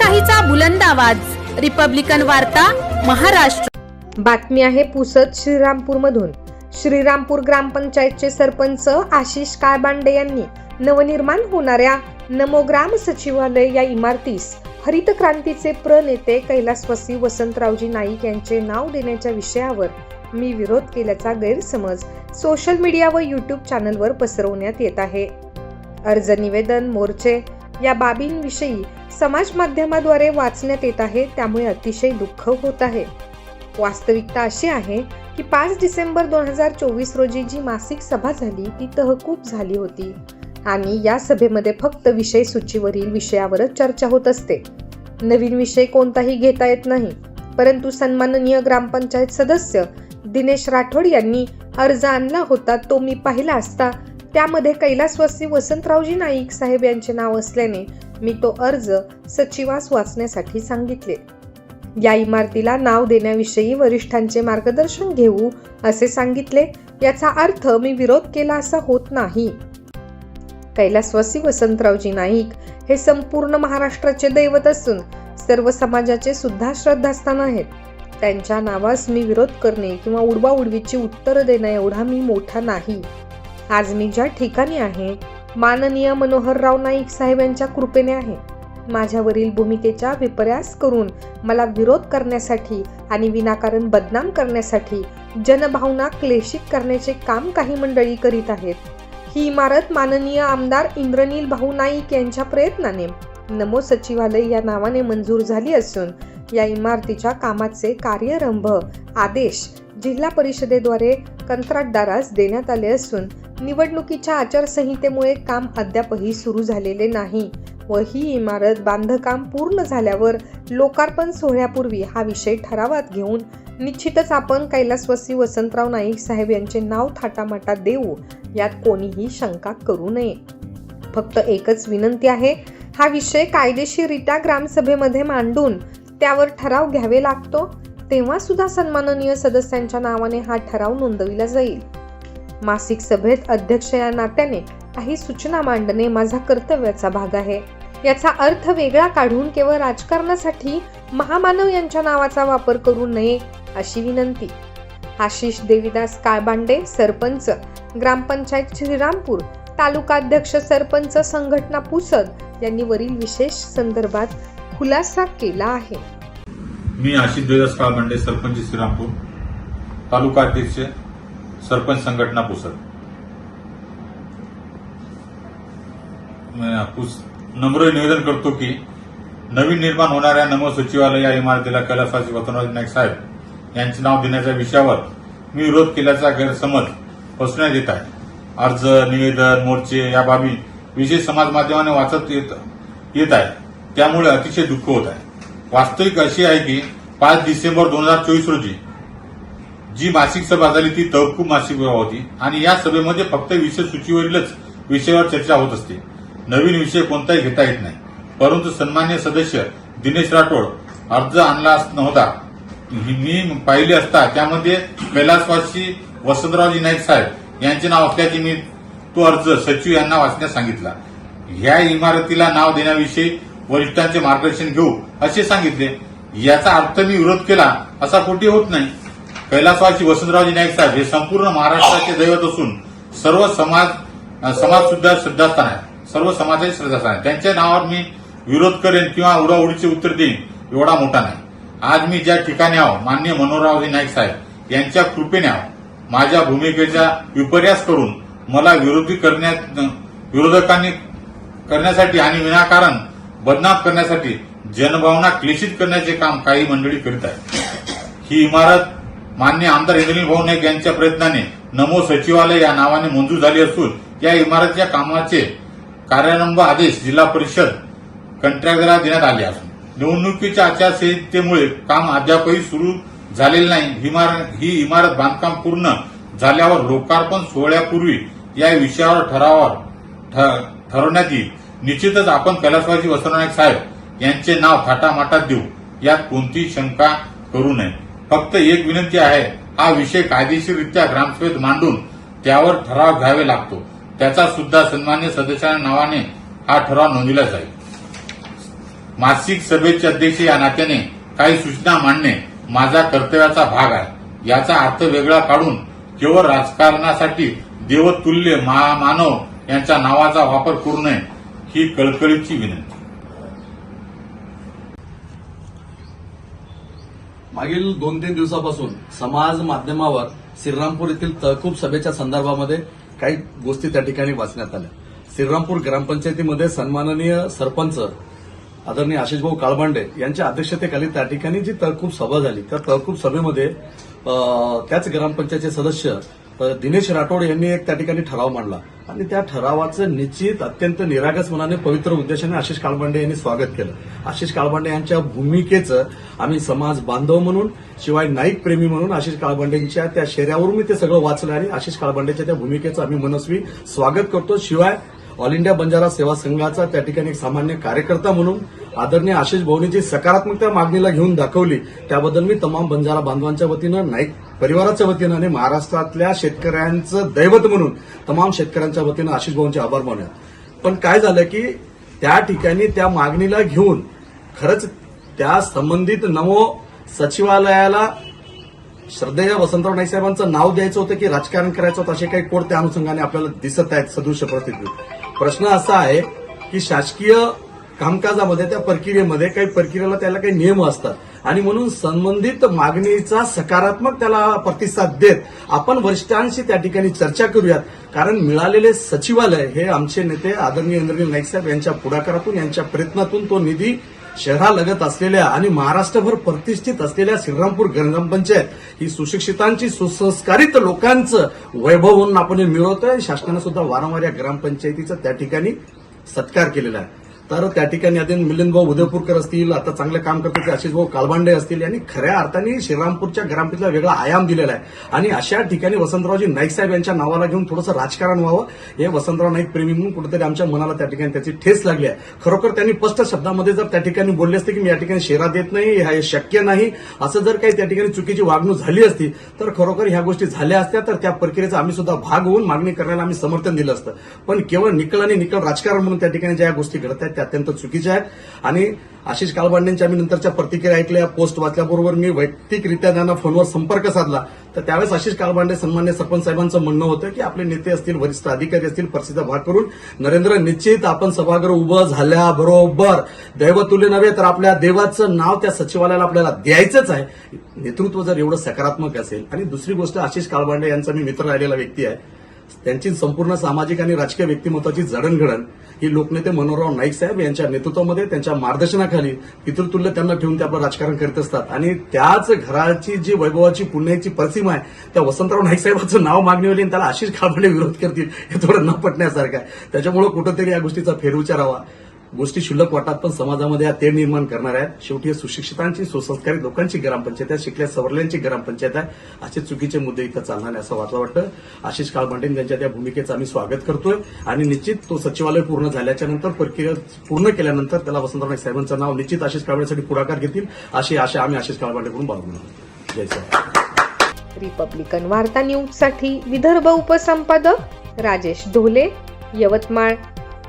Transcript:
लोकशाहीचा बुलंद आवाज. रिपब्लिकन वार्ता महाराष्ट्र. बातमी आहे पुसद श्रीरामपूरमधून. श्रीरामपूर ग्रामपंचायतचे सरपंच आशिष काळबांडे यांनी नवनिर्माण होणाऱ्या नमोग्राम सचिवालय या इमारतीस हरित क्रांतीचे प्रनेते कैलासवासी वसंतरावजी नाईक यांचे नाव देण्याच्या विषयावर मी विरोध केल्याचा गैरसमज सोशल मीडिया व यूट्यूब चॅनलवर पसरवण्यात येत आहे. अर्ज निवेदन मोर्चे या बाबींविषयी समाज माध्यमाद्वारे वाचण्यात येत आहे त्यामुळे अतिशय दुःख होत आहे. वास्तविकता अशी आहे की पाच डिसेंबर दोन हजार चोवीस रोजी जी मासिक सभा झाली ती तहकूब झाली होती. आणि या सभेमध्ये फक्त विषय सूचीवरील विषयावरच चर्चा होत असते. नवीन विषय कोणताही घेता येत नाही. परंतु सन्माननीय ग्रामपंचायत सदस्य दिनेश राठोड यांनी अर्ज आणला होता तो मी पाहिला असता. त्यामध्ये कैलासवासी वसंतरावजी नाईक साहेब यांचे नाव असल्याने मी तो अर्ज सचिवास वाचण्यासाठी सांगितले. या इमारतीला नाव देण्याविषयी वरिष्ठांचे मार्गदर्शन घेऊ असे सांगितले. याचा अर्थ मी विरोध केला असा होत नाही. कैलासवासी वसंतरावजी नाईक हे संपूर्ण महाराष्ट्राचे दैवत असून सर्व समाजाचे सुद्धा श्रद्धास्थान आहेत. त्यांच्या नावास मी विरोध करणे किंवा उडवाउडवीची उत्तरं देणे एवढा मी मोठा नाही. आज मी ज्या ठिकाणी आहे माननीय मनोहरराव नाईक साहेब यांच्या कृपेने आहे. माझ्यावरील भूमिकेच्या विपर्यास करून मला विरोध करण्यासाठी आणि विनाकारण बदनाम करण्यासाठी जनभावना क्लेशित करण्याचे काम काही मंडळी करीत आहेत. ही इमारत माननीय आमदार इंद्रनील भाऊ नाईक यांच्या प्रयत्नाने नमो सचिवालय या नावाने मंजूर झाली असून या इमारतीच्या कामाचे कार्यरंभ आदेश जिल्हा परिषदेद्वारे कंत्राटदारास देण्यात आले असून निवडणुकीच्या आचारसंहितेमुळे काम अद्यापही सुरू झालेले नाही व ही इमारत बांधकाम पूर्ण झाल्यावर लोकार्पण सोहळ्यापूर्वी हा विषय ठरावात घेऊन निश्चितच आपण कैलासवासी वसंतराव नाईक साहेब यांचे नाव थाटामाटात देऊ यात कोणीही शंका करू नये. फक्त एकच विनंती आहे हा विषय कायदेशीररित्या ग्रामसभेमध्ये मांडून त्यावर ठराव घ्यावे लागतो तेव्हा सुद्धा सन्माननीय सदस्यांच्या नावाने हा ठराव नोंदविला जाईल. मासिक सभेत अध्यक्ष या नात्याने काही सूचना मांडणे माझा कर्तव्याचा भाग आहे. याचा अर्थ वेगळा काढून केवळ राजकारणासाठी महामानव यांच्या नावाचा वापर करू नये अशी विनंती. आशिष देवीदास काळबांडे सरपंच ग्रामपंचायत श्रीरामपूर तालुकाध्यक्ष सरपंच संघटना पुसद यांनी वरील विशेष संदर्भात खुलासा केला आहे. मी आशिष देवीदास काळबांडे सरपंच श्रीरामपूर तालुका अध्यक्ष सरपंच संघटना पुसद नम्र निवेदन करतो की नवीन निर्माण होणाऱ्या नम सचिवालय या इमारतीला कैलासवासी वतनराज नाईक साहेब यांचे नाव देण्याच्या विषयावर मी विरोध केल्याचा गैरसमज पसरण्यात येत आहे. अर्ज निवेदन मोर्चे या बाबी विशेष समाज माध्यमाने वाचत येत येत आहे. त्यामुळे अतिशय दुःख होत आहे. वास्तविक अशी आहे की पाच डिसेंबर दोन हजार चोवीस रोजी जी मासिक सभा झाली ती तहकूब मासिक सभा होती. आणि या सभेमध्ये फक्त विषय सूचीवरीलच विषयावर चर्चा होत असते. नवीन विषय कोणताही घेता येत नाही. परंतु सन्मान्य सदस्य दिनेश राठोड अर्ज आणला नव्हता. मी पाहिले असता त्यामध्ये कैलासवासी वसंतरावजी नाईक साहेब यांचे नाव असल्याचे मी तो अर्ज सचिव यांना वाचण्यास सांगितला. ह्या इमारतीला नाव देण्याविषयी वरिष्ठांचे मार्गदर्शन घेऊ असे सांगितले. याचा अर्थ मी विरोध केला असा कोठे होत नाही. कैलासवासी वसंतरावजी नाईक साहेब हे संपूर्ण महाराष्ट्राचे दैवत असून सर्व समाज समाज सुद्धा श्रद्धास्थान आहे. सर्व समाजाचे श्रद्धास्थान आहे. त्यांच्या नावावर मी विरोध करेन किंवा उडाउडीचे उत्तर देईन एवढा मोठा नाही. आज मी ज्या ठिकाणी आहो मान्य मनोहररावजी नाईक साहेब यांच्या कृपेने आहो माझ्या भूमिकेचा विपर्यास करून मला विरोधी करण्यात विरोधकांनी करण्यासाठी आणि विनाकारण बदनाम करण्यासाठी जनभावना क्लेशित करण्याचे काम काही मंडळी करीत आहेत. ही इमारत मान्य आमदार इंद्रनील भाऊ नाईक यांच्या प्रयत्नाने नमो सचिवालय या नावाने मंजूर झाली असून या इमारतीच्या कामाचे कार्यारंभ आदेश जिल्हा परिषद कंत्राटदाराला देण्यात आले असून निवडणुकीच्या आचारसंहितेमुळे काम अद्यापही सुरू झालेले नाही. ही ही इमारत बांधकाम पूर्ण झाल्यावर लोकार्पण सोहळ्यापूर्वी या विषयावर ठरावावर ठरवण्यात येईल. निश्चितच आपण कैलासवासी वसंतनायक साहेब यांचे नाव थाटामाटात देऊ. यात कोणतीही शंका करू नये. फक्त एक विनंती आहे हा विषय कायदेशीररित्या ग्रामसभेत मांडून त्यावर ठराव घ्यावे लागतो. त्याचा सुद्धा सन्मान्य सदस्यांच्या नावाने हा ठराव नोंदविला जाईल. मासिक सभेचे अध्यक्ष या नात्याने काही सूचना मांडणे माझा कर्तव्याचा भाग आहे. याचा अर्थ वेगळा काढून केवळ राजकारणासाठी देवतुल्य महामानव यांच्या नावाचा वापर करू नये ही कळकळीची विनंती. मागील दोन तीन दिवसापासून समाज माध्यमावर श्रीरामपूर येथील तहकूब सभेच्या संदर्भामध्ये काही गोष्टी त्या ठिकाणी वाचण्यात आल्या. श्रीरामपूर ग्रामपंचायतीमध्ये सन्माननीय सरपंच आदरणीय आशिषभाऊ काळबांडे यांच्या अध्यक्षतेखाली त्या ठिकाणी जी तहकूब सभा झाली त्या तहकूब सभेमध्ये त्याच ग्रामपंचायतचे सदस्य तर दिनेश राठोड यांनी एक त्या ठिकाणी ठराव मांडला. आणि त्या ठरावाचं निश्चित अत्यंत निरागस मनाने पवित्र उद्देशाने आशिष काळबांडे यांनी स्वागत केलं. आशिष काळबांडे यांच्या भूमिकेचं आम्ही समाज बांधव म्हणून शिवाय नाईक प्रेमी म्हणून आशिष काळबांडेंच्या त्या शेऱ्यावरून मी ते सगळं वाचलं आणि आशिष काळबांडेच्या त्या भूमिकेचं आम्ही मनस्वी स्वागत करतो. शिवाय ऑल इंडिया बंजारा सेवा संघाचा त्या ठिकाणी एक सामान्य कार्यकर्ता म्हणून आदरणीय आशिष भाऊनी जी सकारात्मकता मागणीला घेऊन दाखवली त्याबद्दल मी तमाम बंजारा बांधवांच्या वतीनं नाईक परिवाराच्या वतीनं आणि महाराष्ट्रातल्या शेतकऱ्यांचं दैवत म्हणून तमाम शेतकऱ्यांच्या वतीनं आशिष भाऊंचे आभार मानूयात. पण काय झालं की त्या ठिकाणी त्या मागणीला घेऊन खरंच त्या संबंधित नमो सचिवालयाला श्रद्धेय वसंतराव नाईक साहेबांचं नाव द्यायचं होतं की राजकारण करायचं होतं असे काही कोड त्या अनुषंगाने आपल्याला दिसत आहेत सदृश्य परिस्थितीत प्रश्न असा आहे की शासकीय कामकाजामध्ये त्या प्रक्रियेमध्ये काही प्रक्रियेला त्याला काही नियम असतात. आणि म्हणून संबंधित मागणीचा सकारात्मक त्याला प्रतिसाद देत आपण वरिष्ठांशी त्या ठिकाणी चर्चा करूयात. कारण मिळालेले सचिवालय हे आमचे नेते आदरणीय इंद्रनील नाईक साहेब यांच्या पुढाकारातून यांच्या प्रयत्नातून तो निधी शहरालगत असलेल्या आणि महाराष्ट्रभर प्रतिष्ठित असलेल्या श्रीरामपूर ग्रामपंचायत ही सुशिक्षितांची सुसंस्कारित लोकांचं वैभव म्हणून आपण हे मिळवतोय. शासनानं सुद्धा वारंवार या ग्रामपंचायतीचा त्या ठिकाणी सत्कार केलेला आहे. तर त्या ठिकाणी आता मिलिंद भाऊ उदयपूरकर असतील आता चांगलं काम करतात ते आशिष भाऊ कालबांडे असतील यांनी खऱ्या अर्थाने श्रीरामपूरच्या ग्रामपंचायतीला वेगळा आयाम दिलेला आहे. आणि अशा ठिकाणी वसंतरावजी नाईक साहेब यांच्या नावाला घेऊन थोडंसं राजकारण व्हावं हे वसंतराव नाईक प्रेमी म्हणून कुठेतरी आमच्या मनाला त्या ठिकाणी त्याची ठेस लागली आहे. खरोखर त्यांनी स्पष्ट शब्दामध्ये जर त्या ठिकाणी बोलले असते की मी या ठिकाणी शेरा देत नाही हे शक्य नाही असं जर काही त्या ठिकाणी चुकीची वागणूक झाली असती तर खरोखर ह्या गोष्टी झाल्या असत्या तर त्या प्रक्रियेचा आम्ही सुद्धा भाग होऊन मागणी करण्याला आम्ही समर्थन दिलं असतं. पण केवळ निकल आणि निकल राजकारण म्हणून त्या ठिकाणी ज्या गोष्टी घडत आहेत ते अत्यंत चुकीचे आहेत. आणि आशिष कालबांडेंच्या आम्ही नंतरच्या प्रतिक्रिया ऐकल्या पोस्ट वाचल्याबरोबर मी वैयक्तिकरित्या त्यांना फोनवर संपर्क साधला. तर त्यावेळेस आशिष कालबांडे सन्मान्य सरपंच साहेबांचं म्हणणं होतं की आपले नेते असतील वरिष्ठ अधिकारी असतील परिस्थितीचा भाग करून नरेंद्र निश्चित आपण सभागृह उभं झाल्याबरोबर दैवतुल्य नव्हे तर आपल्या देवाचं नाव त्या सचिवालयाला आपल्याला द्यायचंच आहे. नेतृत्व जर एवढं सकारात्मक असेल आणि दुसरी गोष्ट आशिष कालबांडे यांचा मी मित्र राहिलेला व्यक्ती आहे त्यांची संपूर्ण सामाजिक आणि राजकीय व्यक्तिमत्वाची जडणघडण ही लोकनेते मनोहरराव नाईक साहेब यांच्या नेतृत्वामध्ये त्यांच्या मार्गदर्शनाखाली पितृतुल्य त्यांना ठेवून ते आपलं राजकारण करत असतात. आणि त्याच घराची जी वैभवाची पुण्याची प्रतिमा आहे त्या वसंतराव नाईक साहेबांचं नाव मागणी आणि त्याला आशिष खाबडे विरोध करतील हे थोडं न पटण्यासारखं आहे. त्याच्यामुळे कुठंतरी या गोष्टीचा फेरविचार हवा. गोष्टी शुल्लक वाटतात पण समाजामध्ये हा तेढ निर्माण करणार आहेत. शेवटी सुशिक्षितांची सुसंस्कारी लोकांची ग्रामपंचायत आहे. शिकल्या सवरल्यांची ग्रामपंचायत आहे. असे चुकीचे मुद्दे इथं चालणार नाही असं वाटलं वाटतं. आशिष काळबांडेन यांच्या त्या भूमिकेचं आम्ही स्वागत करतोय. आणि निश्चित तो सचिवालय पूर्ण झाल्याच्यानंतर प्रक्रिया पूर्ण केल्यानंतर त्याला वसंतराव नाईक साहेबांचं नाव निश्चित आशिष काळबांडेसाठी पुढाकार घेतील. अशी आशा आम्ही आशिष काळबांडेकडून बाळगून आहोत. जय रिपब्लिकन वार्ता न्यूजसाठी विदर्भ उपसंपादक राजेश ढोले यवतमाळ